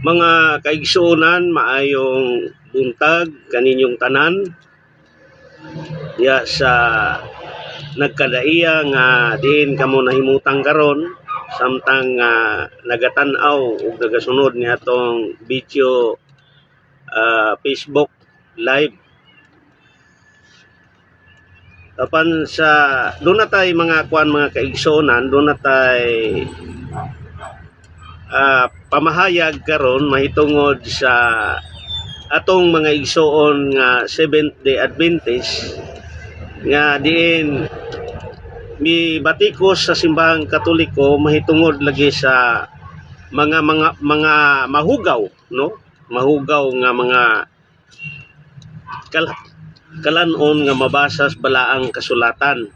Mga kaigsuonan, maayong buntag kaninyong tanan. Ya sa nagkadaiya nga diin kamo nahimutang karon samtang nga nagatan-aw ug nagasunod ni atong video ah, Facebook live Tapan sa doon na tay mga kuan mga kaigsonan, doon na tay ah, pamahayag karon mahitungod sa atong mga igsoon nga Seventh Day Adventist nga diin mi batikos sa simbahang katoliko mahitungod lagi sa mga mga mga mahugaw no? Mahugaw nga mga kal kalanon nga mabasa sa balaang kasulatan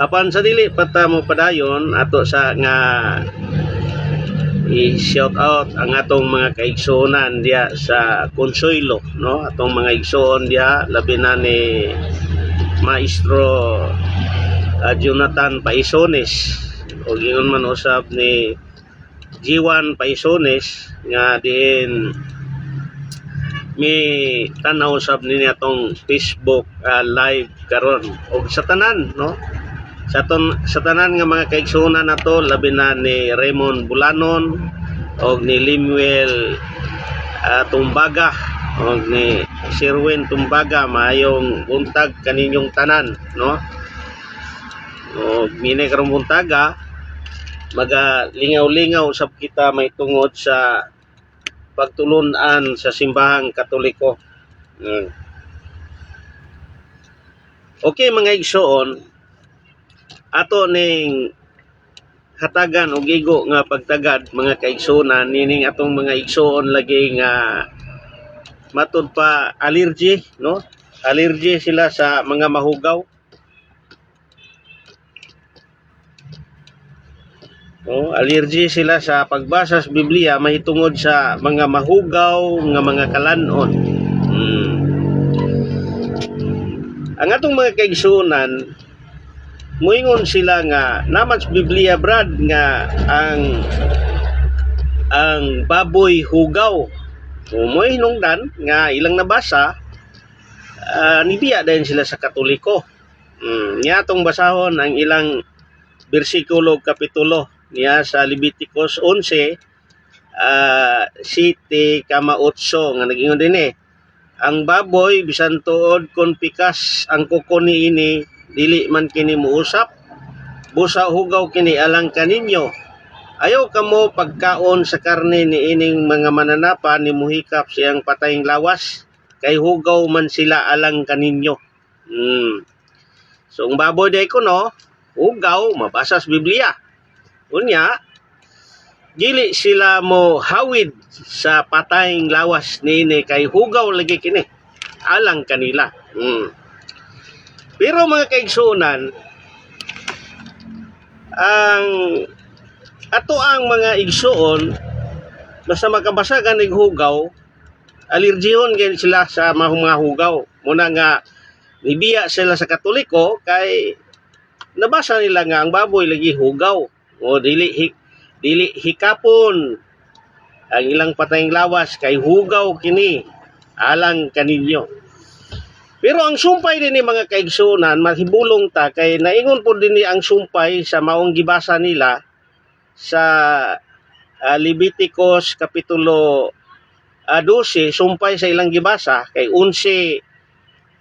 apan sa dili pata mo padayon ato sa nga i-shout out ang atong mga kaigsuonan diya sa Consuelo no? Atong mga igsoon diya labi na ni Maestro ah, Jonathan Paisones. O gingon man usab ni Jiwan Paisones nga diin mi tanaw sab ni atong Facebook ah, live karon. Og sa tanan no sa ton sa tanan nga mga kaigsuonan nato labi na ni Raymond Bulanon og ni Limuel ah, Tumbaga og ni Sirwin Tumbaga maayong buntag kaninyong tanan no og mini karong buntaga maga lingaw-lingaw sab kita may tungod sa pagtulunan sa simbahang katoliko Mm. Okay mga igsoon ato ning hatagan og igo nga pagtagad mga kaigsuonan nining atong mga igsoon lagi nga matud pa allergy no allergy sila sa mga mahugaw No, allergy sila sa pagbasa sa Biblia mahitungod sa mga mahugaw nga mga kalanon. Mm. Ang atong mga kaigsuonan muingon sila nga naman sa Biblia brad nga ang ang baboy hugaw Umoy hinungdan nga ilang nabasa uh, nibiya din sila sa Katoliko. Mm, niya atong basahon ang ilang bersikulo kapitulo niya sa Leviticus 11 uh, 7 kama 8 nga nagingon din eh ang baboy bisan tuod kon pikas ang kuko ni ini dili man kini muusap. Busa hugaw kini alang kaninyo. Ayaw kamo pagkaon sa karne ni ining mga mananapa ni muhikap siyang patayng lawas. Kay hugaw man sila alang kaninyo. Hmm. so ang baboy day ko no? Hugaw mabasa sa Biblia. Unya dili sila mo hawid sa patayng lawas ni ini kay hugaw lagi kini. Alang kanila. Hmm. Pero mga kaigsunan, ang ato ang mga igsuon, basta makabasagan ng hugaw, alergihon gani sila sa mga hugaw. Muna nga, nibiya sila sa katoliko, kay nabasa nila nga ang baboy lagi hugaw. O dili, hi, dili hikapon ang ilang patayng lawas kay hugaw kini alang kaninyo. Pero ang sumpay din ni mga kaigsunan, mahibulong ta kay naingon po din ni ang sumpay sa maong gibasa nila sa ah, Leviticus kapitulo ah, 12, sumpay sa ilang gibasa kay 11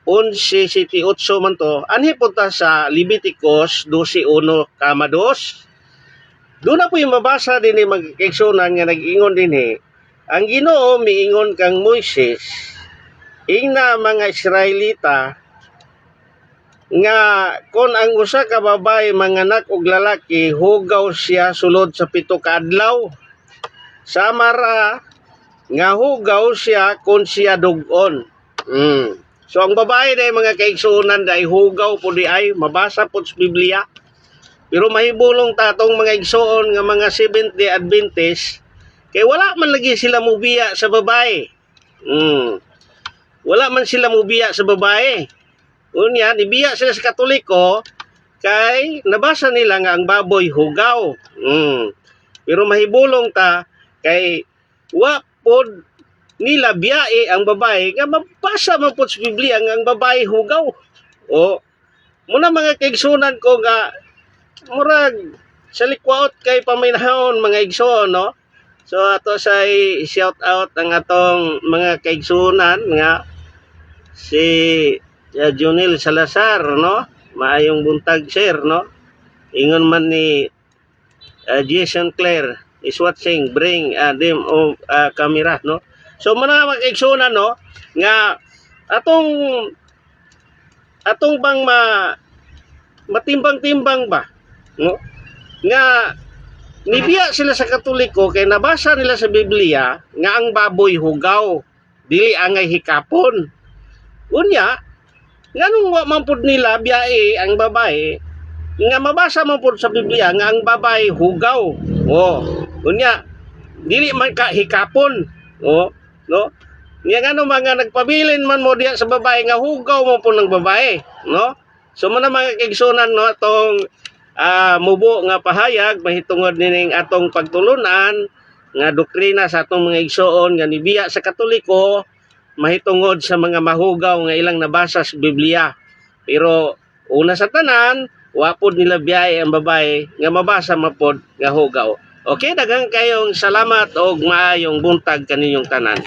11 city 8 man to. Anhi po ta sa Leviticus 12:1 kama 2. Doon na po yung mabasa din ni mga kaigsunan nga nag-ingon din eh. Ang Ginoo miingon kang Moises ingna mga Israelita nga kon ang usa ka babae manganak og lalaki hugaw siya sulod sa pito ka adlaw. Samara nga hugaw siya kon siya dugon. Mm. so ang babae day mga kaigsunan day hugaw po di ay mabasa po sa Biblia. Pero mahibulong tatong mga igsoon nga mga Seventh Day Adventist kay wala man lagi sila mubiya sa babae. Mm wala man sila mubiya sa babae. Unya, nibiya sila sa katoliko, kay nabasa nila nga ang baboy hugaw. Mm. Pero mahibulong ta, kay wa pod nila biyae ang babae nga mabasa man pod sa Biblia nga ang babae hugaw o muna mga kaigsunan ko nga murag sa likwaot kay paminahon mga igsoon no so ato sa shout out ang atong mga kaigsunan nga si uh, Junil Salazar no? Maayong buntag sir no? Ingon man ni uh, Jason Clare is watching bring uh, them of uh, camera no? So mga mag-igsunan no? Nga atong atong bang ma matimbang-timbang ba no? Nga nibiya sila sa katoliko kay nabasa nila sa Biblia nga ang baboy hugaw dili angay hikapon unya nganong wa man pud nila biyae ang babae? Nga mabasa man pud sa Biblia nga ang babae hugaw. Oh unya dili man ka hikapon. Oh no? Nga ngano mga nagpabilin man mo diya sa babae nga hugaw mo po ng babae no? So mo na mga kaigsunan no? Atong ah, mubo nga pahayag mahitungod nining atong pagtulunan nga doktrina sa atong mga igsoon nga nibiya sa katoliko mahitungod sa mga mahugaw nga ilang nabasa sa Biblia. Pero una sa tanan wapod nila biyahe ang babae nga mabasa mapod nga hugaw. Okay daghang kayong salamat og maayong buntag kaninyong tanan